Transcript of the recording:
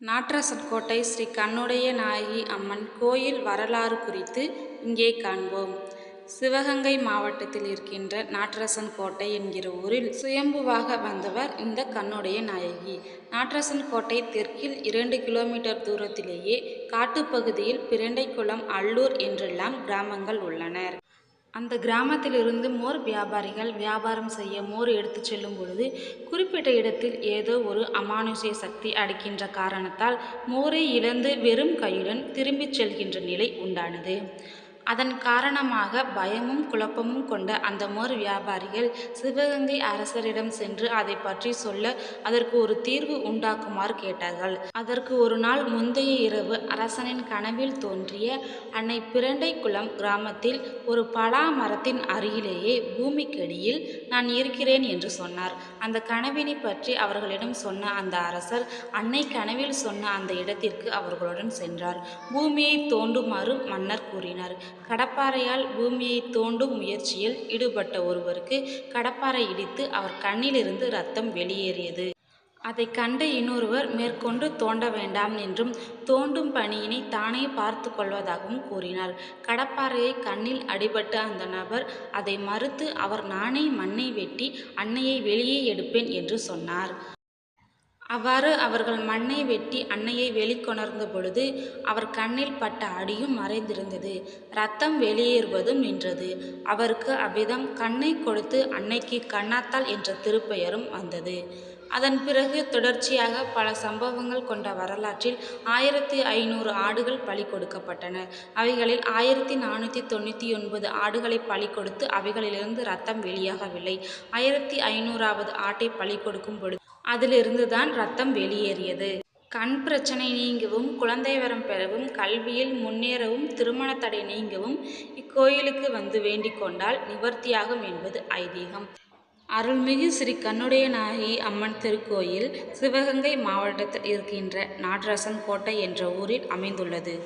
நாட்ரசன் கோட்டை ஸ்ரீ கண்ணுடைய நாயகி அம்மன் கோயில் வரலாறு குறித்து இங்கே காண்போம். சிவகங்கை மாவட்டத்தில் இருக்கின்ற நாட்ரசன் கோட்டை என்கிற ஊரில் சுயம்புவாக வந்தவர் இந்த கண்ணுடைய நாயகி. நாட்ரசன் கோட்டை தெற்கில் இரண்டு கிலோமீட்டர் தூரத்திலேயே காட்டுப்பகுதியில் பிரண்டைக்குளம் அல்லூர் என்றெல்லாம் கிராமங்கள் உள்ளன. அந்த கிராமத்திலிருந்து மோர் வியாபாரிகள் வியாபாரம் செய்ய மோர் எடுத்துச் செல்லும் பொழுது குறிப்பிட்ட இடத்தில் ஏதோ ஒரு அமானுஷ்ய சக்தி அடிக்கின்ற காரணத்தால் மோரை இழந்து வெறும் கையுடன் திரும்பிச் செல்கின்ற நிலை உண்டானது. அதன் காரணமாக பயமும் குழப்பமும் கொண்ட அந்த மோர் வியாபாரிகள் சிவகங்கை அரசரிடம் சென்று அதை பற்றி சொல்ல அதற்கு ஒரு தீர்வு உண்டாக்குமாறு கேட்டார்கள். அதற்கு ஒரு நாள் முந்தைய இரவு அரசனின் கனவில் தோன்றிய அன்னை பிரண்டைக்குளம் கிராமத்தில் ஒரு பலா மரத்தின் அருகிலேயே பூமிக்கடியில் நான் இருக்கிறேன் என்று சொன்னார். அந்த கனவினை பற்றி அவர்களிடம் சொன்ன அந்த அரசர் அன்னை கனவில் சொன்ன அந்த இடத்திற்கு அவர்களுடன் சென்றார். பூமியை தோண்டுமாறு மன்னர் கூறினார். கடப்பாரையால் பூமியை தோண்டும் முயற்சியில் ஈடுபட்ட ஒருவருக்கு கடப்பாரை இடித்து அவர் கண்ணிலிருந்து ரத்தம் வெளியேறியது. அதை கண்ட இன்னொருவர் மேற்கொண்டு தோண்ட வேண்டாம் என்றும் தோண்டும் பணியினை தானே பார்த்து கொள்வதாகவும் கூறினார். கடப்பாறையை கண்ணில் அடிபட்ட அந்த நபர் அதை மறுத்து அவர் நானே மண்ணை வெட்டி அன்னையை வெளியே எடுப்பேன் என்று சொன்னார். அவ்வாறு அவர்கள் மண்ணை வெட்டி அன்னையை வெளிக்கொணர்ந்த பொழுது அவர் கண்ணில் பட்ட அடியும் மறைந்திருந்தது. இரத்தம் வெளியேறுவதும் நின்றது. அவருக்கு அவ்விதம் கண்ணை கொடுத்து அன்னைக்கு கண்ணாத்தாள் என்ற திருப்பெயரும் வந்தது. அதன் பிறகு தொடர்ச்சியாக பல சம்பவங்கள் கொண்ட வரலாற்றில் ஆயிரத்தி ஐநூறு ஆடுகள் பலி கொடுக்கப்பட்டன. அவைகளில் ஆயிரத்தி நானூற்றி தொண்ணூற்றி ஒன்பது ஆடுகளை பலி கொடுத்து அவைகளிலிருந்து ரத்தம் வெளியாகவில்லை. ஆயிரத்தி ஐநூறாவது ஆட்டை பலி கொடுக்கும் பொழுது அதிலிருந்து தான் ரத்தம் வெளியேறியது. கண் பிரச்சனை நீங்கவும் குழந்தை வரம் பெறவும் கல்வியில் முன்னேறவும் திருமண தடை நீங்கவும் இக்கோயிலுக்கு வந்து வேண்டிக் கொண்டால் நிவர்த்தியாகும் என்பது ஐதீகம். அருள்மிகு ஸ்ரீ கண்ணுடைய நாகி அம்மன் திருக்கோயில் சிவகங்கை மாவட்டத்தில் இருக்கின்ற நாட்ரசன் கோட்டை என்ற ஊரில் அமைந்துள்ளது.